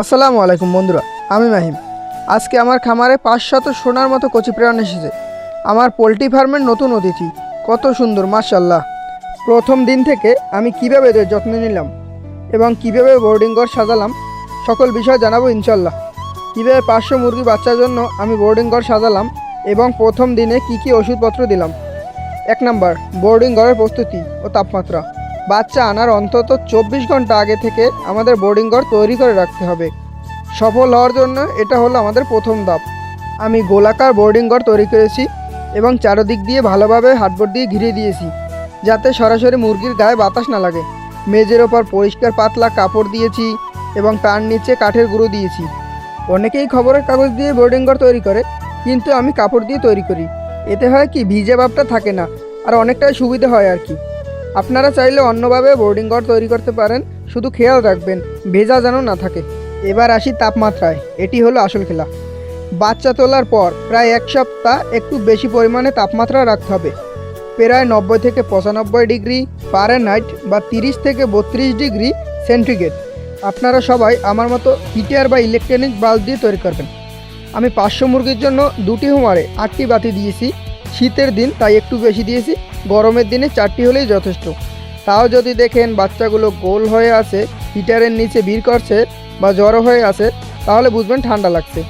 আসসালামু আলাইকুম বন্ধুরা, আমি মাহিম। আজকে আমার খামারে পাঁচশত সোনার মতো কচি প্রাণ এসেছে। আমার পোলট্রি ফার্মের নতুন অতিথি, কত সুন্দর মার্শাল্লাহ প্রথম দিন থেকে আমি কীভাবে এদের যত্ন নিলাম এবং কীভাবে বোর্ডিং ঘর সাজালাম, সকল বিষয় জানাব ইনশাল্লাহ কীভাবে পাঁচশো মুরগি বাচ্চার জন্য আমি বোর্ডিং ঘর সাজালাম এবং প্রথম দিনে কি কি ওষুধপত্র দিলাম। এক নাম্বার, বোর্ডিং ঘরের প্রস্তুতি ও তাপমাত্রা। বাচ্চা আনার অন্তত চব্বিশ ঘণ্টা আগে থেকে আমাদের বোর্ডিং ঘর তৈরি করে রাখতে হবে। সফল হওয়ার জন্য এটা হলো আমাদের প্রথম ধাপ। আমি গোলাকার বোর্ডিং ঘর তৈরি করেছি এবং চারদিক দিয়ে ভালোভাবে হাটবোর্ড দিয়ে ঘিরে দিয়েছি, যাতে সরাসরি মুরগির গায়ে বাতাস না লাগে। মেজের ওপর পরিষ্কার পাতলা কাপড় দিয়েছি এবং তার নিচে কাঠের গুঁড়ো দিয়েছি। অনেকেই খবরের কাগজ দিয়ে বোর্ডিং ঘর তৈরি করে, কিন্তু আমি কাপড় দিয়ে তৈরি করি। এতে হয় কি, ভিজে ভাবটা থাকে না, আর অনেকটাই সুবিধা হয় আর কি। আপনারা চাইলে অন্যভাবে বোর্ডিং ঘর তৈরি করতে পারেন, শুধু খেয়াল রাখবেন ভেজা যেন না থাকে। এবার আসি তাপমাত্রায়, এটি হলো আসল খেলা। বাচ্চা তোলার পর প্রায় এক সপ্তাহ একটু বেশি পরিমাণে তাপমাত্রা রাখতে হবে। প্রায় নব্বই থেকে পঁচানব্বই ডিগ্রি ফারেনহাইট বা তিরিশ থেকে বত্রিশ ডিগ্রি সেন্টিগ্রেড। আপনারা সবাই আমার মতো হিটার বা ইলেকট্রনিক বাল্ব দিয়ে তৈরি করবেন। আমি পাঁচশো মুরগির জন্য দুটি হুমারে আটটি বাতি দিয়েছি। শীতের দিন তাই একটু বেশি দিয়েছি। গরমের দিনে চারটি হলেই যথেষ্ট। তাও যদি দেখেন বাচ্চাগুলো গোল হয়ে আছে, হিটারের নিচে ভিড় করছে বা জ্বরও হয়ে আছে, তাহলে বুঝবেন ঠান্ডা লাগছে।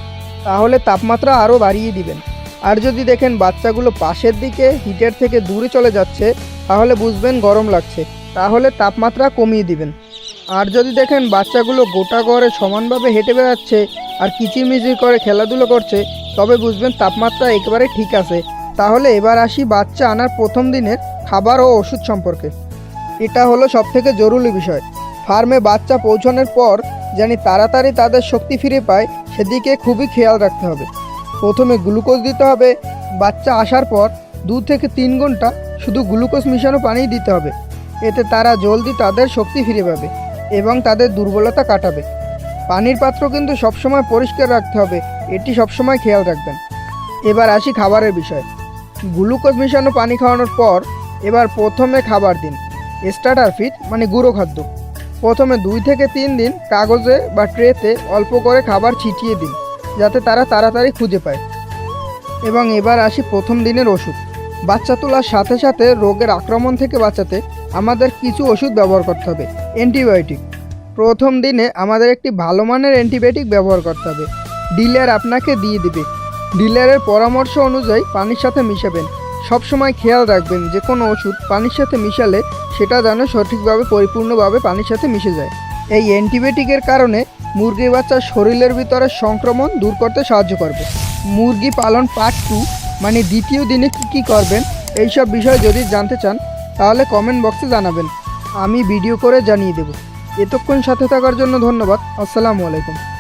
তাহলে তাপমাত্রা আরও বাড়িয়ে দিবেন। আর যদি দেখেন বাচ্চাগুলো পাশের দিকে, হিটার থেকে দূরে চলে যাচ্ছে, তাহলে বুঝবেন গরম লাগছে। তাহলে তাপমাত্রা কমিয়ে দিবেন। আর যদি দেখেন বাচ্চাগুলো গোটা ঘরে সমানভাবে হেঁটে বেড়াচ্ছে আর কিচিরমিচির করে খেলাধুলো করছে, তবে বুঝবেন তাপমাত্রা একেবারে ঠিক আছে। তাহলে এবার আসি বাচ্চা আনার প্রথম দিনের খাবার ও ওষুধ সম্পর্কে। এটা হলো সবথেকে জরুরি বিষয়। ফার্মে বাচ্চা পৌঁছানোর পর জানি তাড়াতাড়ি তাদের শক্তি ফিরে পায়, সেদিকে খুবই খেয়াল রাখতে হবে। প্রথমে গ্লুকোজ দিতে হবে। বাচ্চা আসার পর দু থেকে তিন ঘণ্টা শুধু গ্লুকোজ মিশানো পানি দিতে হবে। এতে তারা জলদি তাদের শক্তি ফিরে পাবে এবং তাদের দুর্বলতা কাটাবে। পানির পাত্র কিন্তু সবসময় পরিষ্কার রাখতে হবে, এটি সবসময় খেয়াল রাখবেন। এবার আসি খাবারের বিষয়। গ্লুকোজ মিশানো পানি খাওয়ানোর পর এবার প্রথমে খাবার দিন। স্টার্টার ফিড মানে গুঁড়ো খাদ্য। প্রথমে দুই থেকে তিন দিন কাগজে বা ট্রেতে অল্প করে খাবার ছিটিয়ে দিন, যাতে তারা তাড়াতাড়ি খুঁজে পায়। এবং এবার আসি প্রথম দিনের ওষুধ। বাচ্চা তোলার সাথে সাথে রোগের আক্রমণ থেকে বাঁচাতে আমাদের কিছু ওষুধ ব্যবহার করতে হবে। অ্যান্টিবায়োটিক। প্রথম দিনে আমাদের একটি ভালো মানের অ্যান্টিবায়োটিক ব্যবহার করতে হবে। ডিলার আপনাকে দিয়ে দিবে। ডিলারের পরামর্শ অনুযায়ী পানির সাথে মিশাবেন। সবসময় খেয়াল রাখবেন যে কোনো ওষুধ পানির সাথে মিশালে সেটা যেন সঠিকভাবে, পরিপূর্ণভাবে পানির সাথে মিশে যায়। এই অ্যান্টিবায়োটিকের কারণে মুরগির বাচ্চার শরীরের ভিতরে সংক্রমণ দূর করতে সাহায্য করবে। মুরগি পালন পার্ট টু মানে দ্বিতীয় দিনে কি কি করবেন, এইসব বিষয় যদি জানতে চান, তাহলে কমেন্ট বক্সে জানাবেন। আমি ভিডিও করে জানিয়ে দেব। এতক্ষণ সাথে থাকার জন্য ধন্যবাদ। আসসালামু আলাইকুম।